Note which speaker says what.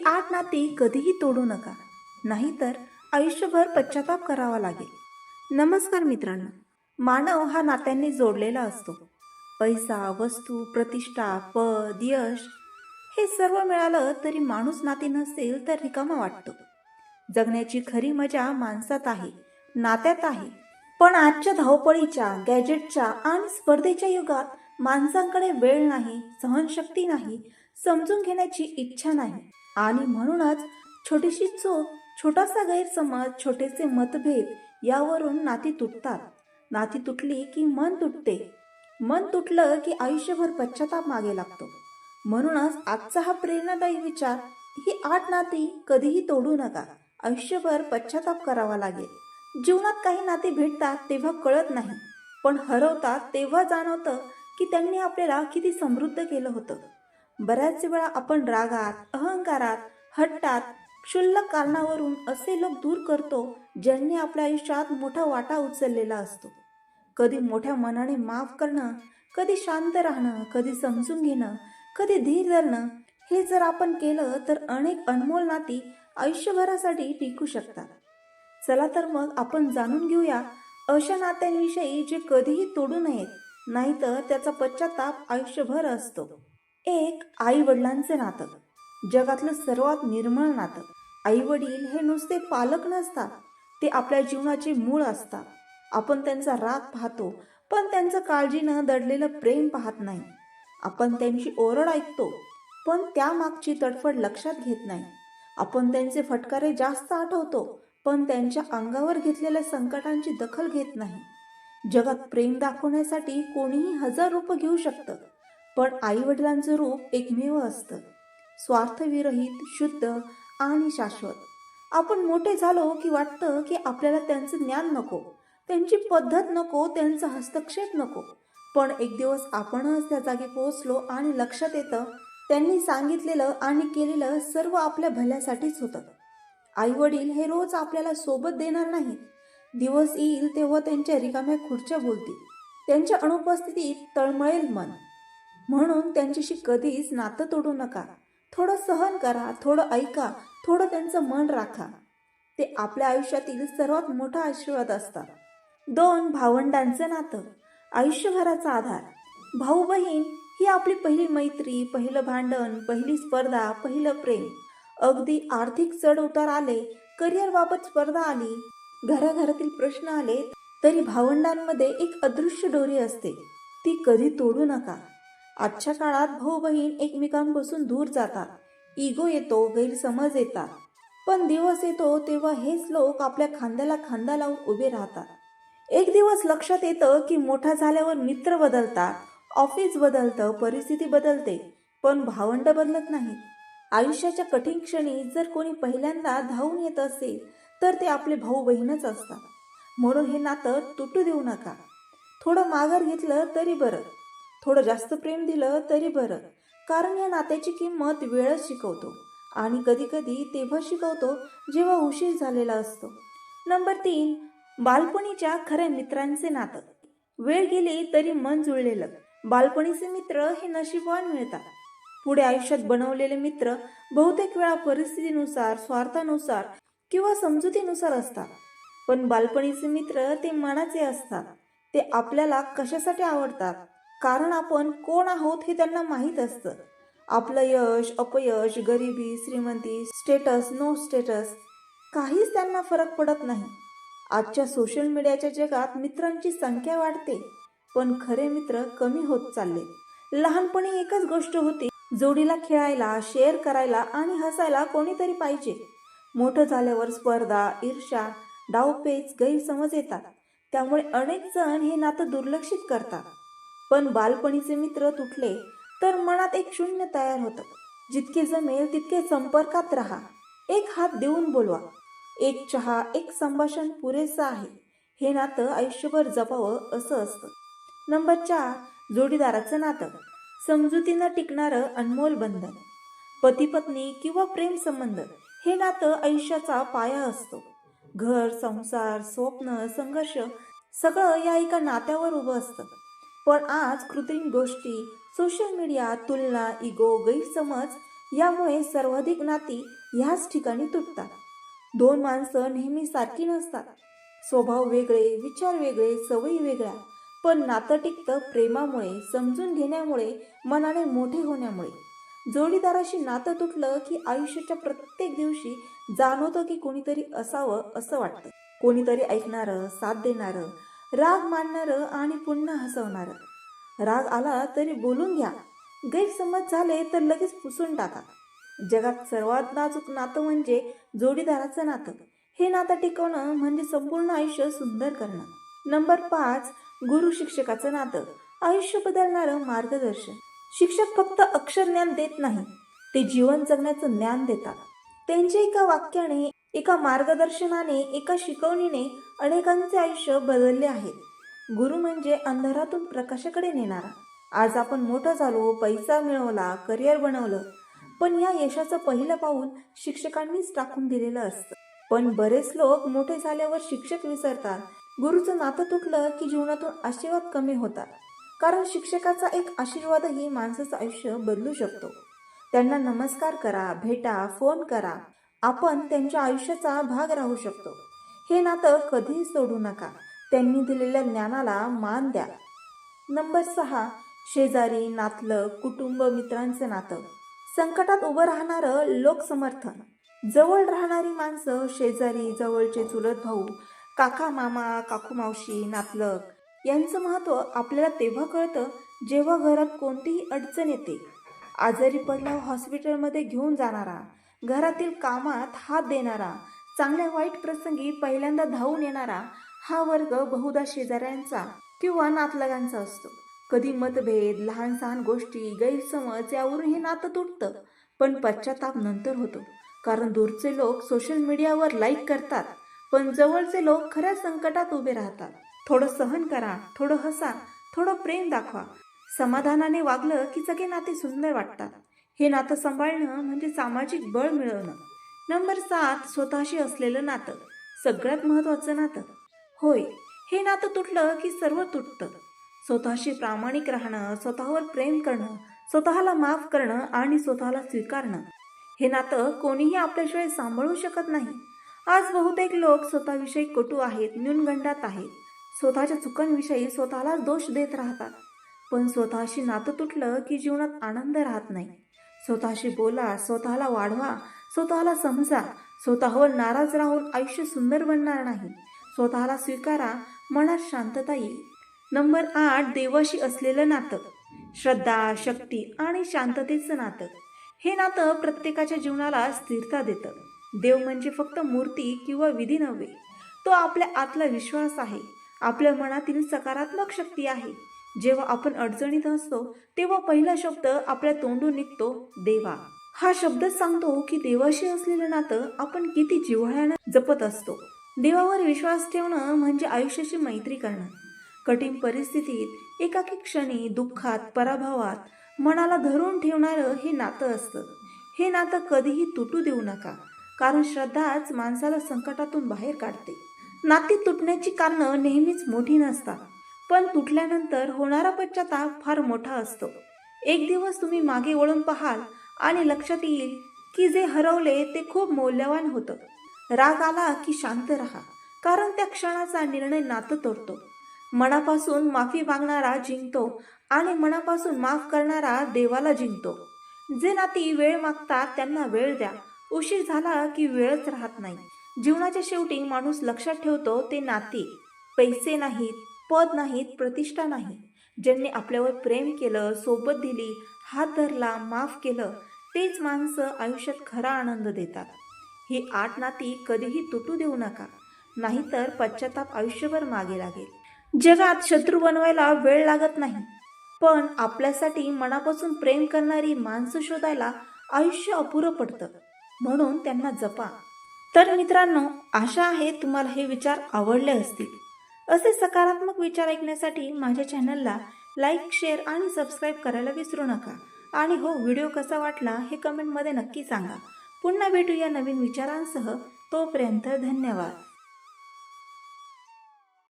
Speaker 1: ही आठ नाती कधीही तोडू नका. नाहीतर आयुष्यभर पश्चाताप करावा लागेल. नमस्कार मित्रांनो. मानव हा नात्यांनी जोडलेला असतो. पैसा वस्तू प्रतिष्ठा पद यश हे सर्व मिळालं तरी माणूस नाती नसेल तर रिकामा वाटतो. जगण्याची खरी मजा माणसात आहे नात्यात आहे. पण आजच्या धावपळीच्या गॅजेटच्या आणि स्पर्धेच्या युगात माणसांकडे वेळ नाही सहनशक्ती नाही समजून घेण्याची इच्छा नाही. आणि म्हणूनच छोटीशी चूक छोटासा गैरसमज छोटेसे मतभेद यावरून नाती तुटतात. नाती तुटली की मन तुटते. मन तुटलं की आयुष्यभर पश्चाताप मागे लागतो. म्हणूनच आजचा हा प्रेरणादायी विचार ही आठ नाती कधीही तोडू नका. आयुष्यभर पश्चाताप करावा लागेल. जीवनात काही नाते भेटतात तेव्हा कळत नाही. पण हरवतात तेव्हा जाणवतं की त्यांनी आपल्याला किती समृद्ध केलं होतं. बऱ्याच वेळा आपण रागात अहंकारात हट्टात क्षुल्लक कारणावरून असे लोक दूर करतो ज्यांनी आपल्या आयुष्यात मोठा वाटा उचललेला असतो. कधी मोठ्या मनाने माफ करणं कधी शांत राहणं कधी समजून घेणं कधी धीर धरणं हे जर आपण केलं तर अनेक अनमोल नाती आयुष्यभरासाठी टिकू शकतात. चला तर मग आपण जाणून घेऊया अशा नात्यांविषयी जे कधीही तोडू नयेत नाहीतर त्याचा पश्चाताप आयुष्यभर असतो. एक आई वडिलांचे नातं. जगातलं सर्वात निर्मळ नातं. आई वडील हे नुसते पालक नसतात. ते आपल्या जीवनाचे मूळ असतात. आपण त्यांचा राग पाहतो पण त्यांचं काळजीनं दडलेलं प्रेम पाहत नाही. आपण त्यांची ओरड ऐकतो पण त्यामागची तडफड लक्षात घेत नाही. आपण त्यांचे फटकारे जास्त आठवतो पण त्यांच्या अंगावर घेतलेल्या संकटांची दखल घेत नाही. जगात प्रेम दाखवण्यासाठी कोणीही हजार रुपये घेऊ शकतं. पण आई वडिलांचं रूप एकमेव असतं. स्वार्थविरहित शुद्ध आणि शाश्वत. आपण मोठे झालो की वाटतं की आपल्याला त्यांचं ज्ञान नको. त्यांची पद्धत नको त्यांचा हस्तक्षेप नको. पण एक दिवस आपणच त्या जागी पोहोचलो आणि लक्षात येतं त्यांनी सांगितलेलं आणि केलेलं सर्व आपल्या भल्यासाठीच होतं. आई वडील हे रोज आपल्याला सोबत देणार नाहीत. दिवस येईल तेव्हा त्यांच्या रिकाम्या खुर्च्या बोलतील. त्यांच्या अनुपस्थितीत तळमळेल मन. म्हणून त्यांच्याशी कधीच नातं तोडू नका. थोडं सहन करा थोडं ऐका थोडं त्यांचं मन राखा. ते आपल्या आयुष्यातील सर्वात मोठा आशीर्वाद असतात. दोन भावंडांचं नातं. आयुष्यभराचा आधार. भाऊ बहीण ही आपली पहिली मैत्री पहिलं भांडण पहिली स्पर्धा पहिलं प्रेम. अगदी आर्थिक चढ उतार आले करिअरबाबत स्पर्धा आली घराघरातील प्रश्न आले तरी भावंडांमध्ये एक अदृश्य दोरी असते. ती कधी तोडू नका. आजच्या काळात भाऊ बहीण एकमेकांपासून दूर जातात. इगो येतो गैरसमज येतात. पण दिवस येतो तेव्हा हेच लोक आपल्या खांद्याला खांदा लावून उभे राहतात. एक दिवस लक्षात येतं की मोठा झाल्यावर मित्र बदलतात ऑफिस बदलतं परिस्थिती बदलते पण भावंड बदलत नाही. आयुष्याच्या कठीण क्षणी जर कोणी पहिल्यांदा धावून येत असेल तर ते आपले भाऊ बहीणच असतात. म्हणून हे नातं तुटू देऊ नका. थोडं माघार घेतलं तरी बरं. थोडं जास्त प्रेम दिलं तरी बरं. कारण या नात्याची किंमत वेळच शिकवतो. आणि कधी कधी तेव्हा शिकवतो जेव्हा उशीर झालेला असतो. नंबर तीन बालपणीच्या खऱ्या मित्रांचे नातं. वेळ गेली तरी मन जुळलेलं. बालपणीचे मित्र हे नशीबवान मिळतात. पुढे आयुष्यात बनवलेले मित्र बहुतेक वेळा परिस्थितीनुसार स्वार्थानुसार किंवा समजुतीनुसार असतात. पण बालपणीचे मित्र ते मनाचे असतात. ते आपल्याला कशासाठी आवडतात? कारण आपण कोण आहोत हे त्यांना माहीत असतं. आपलं यश अपयश गरिबी श्रीमंती स्टेटस नो स्टेटस काहीच त्यांना फरक पडत नाही. आजच्या सोशल मीडियाच्या जगात मित्रांची संख्या वाढते पण खरे मित्र कमी होत चालले. लहानपणी एकच गोष्ट होती जोडीला खेळायला शेअर करायला आणि हसायला कोणीतरी पाहिजे. मोठं झाल्यावर स्पर्धा ईर्ष्या डावपेच गैरसमज येतात. त्यामुळे अनेक जण हे नातं दुर्लक्षित करतात. पण बालपणीचे मित्र तुटले तर मनात एक शून्य तयार होतं. जितके जमेल तितके संपर्कात राहा. एक हात देऊन बोलवा. एक चहा एक संभाषण पुरेसं आहे. हे नातं आयुष्यभर जपावं असं असतं. नंबर चार जोडीदाराचं नातं. समजुतीनं टिकणारं अनमोल बंधन. पती पत्नी किंवा प्रेम संबंध हे नातं आयुष्याचा पाया असतो. घर संसार स्वप्न संघर्ष सगळं या एका नात्यावर उभं असतं. पण आज कृत्रिम गोष्टी सोशल मीडिया तुलना इगो गैरसमज यामुळे सर्वाधिक नाती ह्याच ठिकाणी तुटतात. दोन माणसं नेहमी सारखी नसतात. स्वभाव वेगळे विचार वेगळे सवयी वेगळ्या पण नातं टिकतं प्रेमामुळे समजून घेण्यामुळे मनाने मोठे होण्यामुळे. जोडीदाराशी नातं तुटलं की आयुष्याच्या प्रत्येक दिवशी जाणवतं की कोणीतरी असावं असं वाटतं. कोणीतरी ऐकणारं साथ देणारं राग मानणारं आणि पुन्हा हसवणारं. राग आला तरी बोलून घ्या. गैरसमज झाले तर लगेच पुसून टाका. जगात सर्वात नाजूक नातं म्हणजे जोडीदाराचं नातं. हे नातं टिकवणं म्हणजे संपूर्ण आयुष्य सुंदर करणं. नंबर पाच गुरु शिक्षकाचं नातं. आयुष्य बदलणारं मार्गदर्शन. शिक्षक फक्त अक्षर ज्ञान देत नाही ते जीवन जगण्याचं ज्ञान देतात. त्यांच्या एका वाक्याने एका मार्गदर्शनाने एका शिकवणीने अनेकांचे आयुष्य बदलले आहे. गुरु म्हणजे अंधारातून प्रकाशाकडे नेणारा. आज आपण मोठं झालो पैसा मिळवला करिअर बनवलं पण या यशाचं पहिलं पाऊल शिक्षकांनीच टाकून दिलेलं असतं. पण बरेच लोक मोठे झाल्यावर शिक्षक विसरतात. गुरुचं नातं तुटलं की जीवनातून आशीर्वाद कमी होतात. कारण शिक्षकाचा एक आशीर्वादही माणसाचं आयुष्य बदलू शकतो. त्यांना नमस्कार करा भेटा फोन करा. आपण त्यांच्या आयुष्याचा भाग राहू शकतो. हे नातं कधीही सोडू नका. त्यांनी दिलेल्या ज्ञानाला मान द्या. नंबर सहा शेजारी नातलं कुटुंब मित्रांचं नातं. संकटात उभं राहणारं लोकसमर्थन. जवळ राहणारी माणसं शेजारी जवळचे चुलत भाऊ काका मामा काकू मावशी नातलग यांचं महत्त्व आपल्याला तेव्हा कळतं जेव्हा घरात कोणतीही अडचण येते. आजारी पडला हॉस्पिटलमध्ये घेऊन जाणारा घरातील कामात हात देणारा चांगल्या वाईट प्रसंगी पहिल्यांदा धावून येणारा हा वर्ग बहुधा शेजाऱ्यांचा किंवा नातलगांचा असतो. कधी मतभेद लहान सहान गोष्टी गैरसमज यावरून हे नातं तुटतं पण पश्चाताप नंतर होतो. कारण दूरचे लोक सोशल मीडियावर लाईक करतात पण जवळचे लोक खऱ्या संकटात उभे राहतात. थोडं सहन करा थोडं हसा थोडं प्रेम दाखवा. समाधानाने वागलं की सगळे नाते सुंदर वाटतात. हे नातं सांभाळणं म्हणजे सामाजिक बळ मिळवणं. नंबर सात स्वतःशी असलेलं नातं. सगळ्यात महत्त्वाचं नातं. होय हे नातं तुटलं की सर्व तुटतं. स्वतःशी प्रामाणिक राहणं स्वतःवर प्रेम करणं स्वतःला माफ करणं आणि स्वतःला स्वीकारणं हे नातं कोणीही आपल्याशिवाय सांभाळू शकत नाही. आज बहुतेक लोक स्वतःविषयी कटू आहेत न्यूनगंडात आहेत. स्वतःच्या चुकांविषयी स्वतःला दोष देत राहतात. पण स्वतःशी नातं तुटलं की जीवनात आनंद राहत नाही. स्वतःशी बोला स्वतःला वाढवा स्वतःला समजा. स्वतःवर नाराज राहून आयुष्य सुंदर बनणार नाही. स्वतःला स्वीकारा मनात शांतता येईल. नंबर आठ देवाशी असलेलं नातं. श्रद्धा शक्ती आणि शांततेचं नातं. हे नातं प्रत्येकाच्या जीवनाला स्थिरता देतं. देव म्हणजे फक्त मूर्ती किंवा विधी नव्हे. तो आपल्या आतला विश्वास आहे. आपल्या मनातील सकारात्मक शक्ती आहे. जेव्हा आपण अडचणीत असतो तेव्हा पहिला शब्द आपल्या तोंडून निघतो देवा. हा शब्द सांगतो की देवाशी असलेलं नातं आपण किती जिव्हाळ्यानं जपत असतो. देवावर विश्वास ठेवणं म्हणजे आयुष्याची मैत्री करणं. कठीण परिस्थितीत एकाकी क्षणी दुःखात पराभवात मनाला धरून ठेवणारं हे नातं असतं. हे नातं कधीही तुटू देऊ नका कारण श्रद्धाच माणसाला संकटातून बाहेर काढते. नाती तुटण्याची कारणं नेहमीच मोठी नसतात. पण तुटल्यानंतर होणारा पश्चाताप फार मोठा असतो. एक दिवस तुम्ही मागे वळून पाहाल आणि लक्षात येईल की जे हरवले ते खूप मौल्यवान होतं. राग आला की शांत राहा कारण त्या क्षणाचा निर्णय नातं तोडतो. मनापासून माफी मागणारा जिंकतो आणि मनापासून माफ करणारा देवाला जिंकतो. जे नाती वेळ मागतात त्यांना वेळ द्या. उशीर झाला की वेळच राहत नाही. जीवनाच्या शेवटी माणूस लक्षात ठेवतो ते नाती. पैसे नाहीत पद नाहीत प्रतिष्ठा नाही. ज्यांनी आपल्यावर प्रेम केलं सोबत दिली हात धरला माफ केलं तेच माणसं आयुष्यात खरा आनंद देतात. ही आठ नाती कधीही तुटू देऊ नका. नाहीतर पश्चाताप आयुष्यभर मागे लागेल. जगात शत्रू बनवायला वेळ लागत नाही. पण आपल्यासाठी मनापासून प्रेम करणारी माणसं शोधायला आयुष्य अपुरं पडतं. म्हणून त्यांना जपा. तर मित्रांनो आशा आहे तुम्हाला हे विचार आवडले असतील. असे सकारात्मक विचार ऐकण्यासाठी माझ्या चॅनलला लाईक शेअर आणि सबस्क्राईब करायला विसरू नका. आणि हो व्हिडिओ कसा वाटला हे कमेंटमध्ये नक्की सांगा. पुन्हा भेटूया नवीन विचारांसह. तोपर्यंत धन्यवाद.